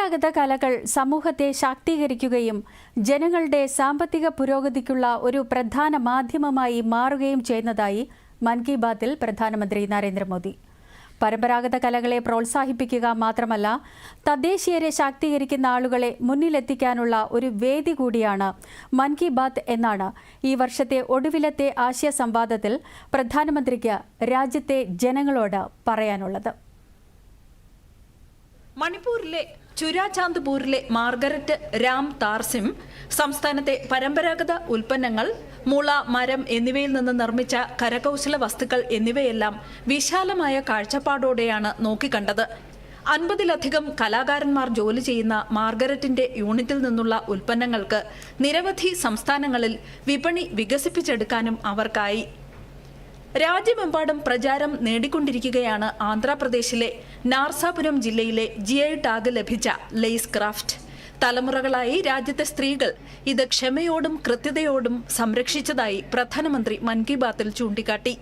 പരമ്പരാഗത കലകൾ സമൂഹത്തെ ശാക്തീകരിക്കുകയും ജനങ്ങളുടെ സാമ്പത്തിക പുരോഗതിക്കുള്ള ഒരു പ്രധാന മാധ്യമമായി മാറുകയും ചെയ്യുന്നതായി മൻ കി ബാത്തിൽ പ്രധാനമന്ത്രി നരേന്ദ്രമോദി. പരമ്പരാഗത കലകളെ പ്രോത്സാഹിപ്പിക്കുക മാത്രമല്ല തദ്ദേശീയരെ ശാക്തീകരിക്കുന്ന ആളുകളെ മുന്നിലെത്തിക്കാനുള്ള ഒരു വേദി കൂടിയാണ് മൻ കി ബാത്ത് എന്നാണ് ഈ വർഷത്തെ ഒടുവിലത്തെ ആശയ സംവാദത്തിൽ പ്രധാനമന്ത്രിക്ക് രാജ്യത്തെ ജനങ്ങളോട് പറയാനുള്ളത്. മണിപ്പൂരിലെ ചുരാചാന്ദ്പൂരിലെ മാർഗരറ്റ് രാം താർസിം സംസ്ഥാനത്തെ പരമ്പരാഗത ഉൽപ്പന്നങ്ങൾ മുള മരം എന്നിവയിൽ നിന്ന് നിർമ്മിച്ച കരകൗശല വസ്തുക്കൾ എന്നിവയെല്ലാം വിശാലമായ കാഴ്ചപ്പാടോടെയാണ് നോക്കിക്കണ്ടത്. അൻപതിലധികം കലാകാരന്മാർ ജോലി ചെയ്യുന്ന മാർഗരറ്റിന്റെ യൂണിറ്റിൽ നിന്നുള്ള ഉൽപ്പന്നങ്ങൾക്ക് നിരവധി സംസ്ഥാനങ്ങളിൽ വിപണി വികസിപ്പിച്ചെടുക്കാനും അവർക്കായി. രാജ്യമെമ്പാടും പ്രചാരം നേടിക്കൊണ്ടിരിക്കുകയാണ് ആന്ധ്രാപ്രദേശിലെ നാർസാപുരം ജില്ലയിലെ ജിഐ ടാഗ് ലഭിച്ച ലെയ്സ് ക്രാഫ്റ്റ്. തലമുറകളായി രാജ്യത്തെ സ്ത്രീകൾ ഇത് ക്ഷമയോടും കൃത്യതയോടും സംരക്ഷിച്ചതായി പ്രധാനമന്ത്രി മൻ കി ബാത്തിൽ ചൂണ്ടിക്കാട്ടി.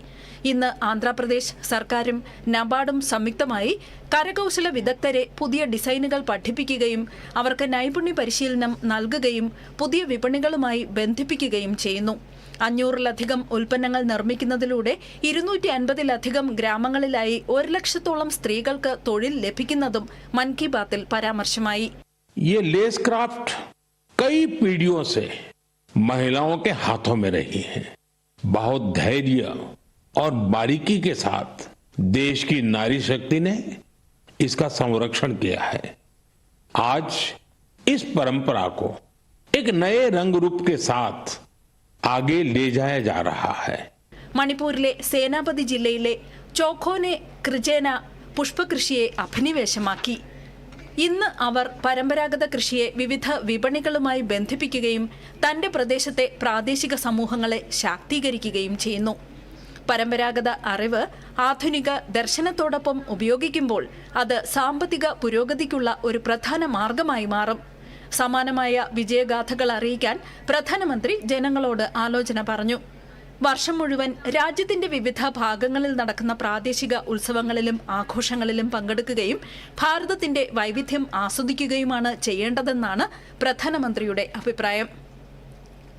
ഇന്ന് ആന്ധ്രാപ്രദേശ് സർക്കാരും നബാർഡും സംയുക്തമായി കരകൗശല വിദഗ്ധരെ പുതിയ ഡിസൈനുകൾ പഠിപ്പിക്കുകയും അവർക്ക് നൈപുണ്യ പരിശീലനം നൽകുകയും പുതിയ വിപണികളുമായി ബന്ധിപ്പിക്കുകയും ചെയ്യുന്നു. അഞ്ഞൂറിലധികം ഉൽപ്പന്നങ്ങൾ നിർമ്മിക്കുന്നതിലൂടെ ഇരുന്നൂറ്റി അൻപതിലധികം ഗ്രാമങ്ങളിലായി ഒരു ലക്ഷത്തോളം സ്ത്രീകൾക്ക് തൊഴിൽ ലഭിക്കുന്നതും മൻ കി ബാത്തിൽ പരാമർശമായി. ये लेस क्राफ्ट कई पीढ़ियों से महिलाओं के हाथों में रही है बहुत धैर्य और बारीकी के साथ देश की नारी शक्ति ने इसका संरक्षण किया है आज इस परंपरा को एक नए रंग रूप के साथ आगे ले जाया जा रहा है മണിപ്പൂരിലെ സേനാപതി ജില്ലയിലെ ചോഖോനെ ക്രിജേന പുഷ്പകൃഷിയെ അഭിനിവേശമാക്കി ഇന്ന് അവർ പരമ്പരാഗത കൃഷിയെ വിവിധ വിപണികളുമായി ബന്ധിപ്പിക്കുകയും തന്റെ പ്രദേശത്തെ പ്രാദേശിക സമൂഹങ്ങളെ ശാക്തീകരിക്കുകയും ചെയ്യുന്നു. പരമ്പരാഗത അറിവ് ആധുനിക ദർശനത്തോടൊപ്പം ഉപയോഗിക്കുമ്പോൾ അത് സാമ്പത്തിക പുരോഗതിക്കുള്ള ഒരു പ്രധാന മാർഗമായി മാറും. സമാനമായ വിജയഗാഥകൾ അറിയിക്കാൻ പ്രധാനമന്ത്രി ജനങ്ങളോട് ആലോചന പറഞ്ഞു. വർഷം മുഴുവൻ രാജ്യത്തിന്റെ വിവിധ ഭാഗങ്ങളിൽ നടക്കുന്ന പ്രാദേശിക ഉത്സവങ്ങളിലും ആഘോഷങ്ങളിലും പങ്കെടുക്കുകയും ഭാരതത്തിന്റെ വൈവിധ്യം ആസ്വദിക്കുകയുമാണ് ചെയ്യേണ്ടതെന്നാണ് പ്രധാനമന്ത്രിയുടെ അഭിപ്രായം.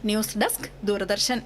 News desk Doordarshan.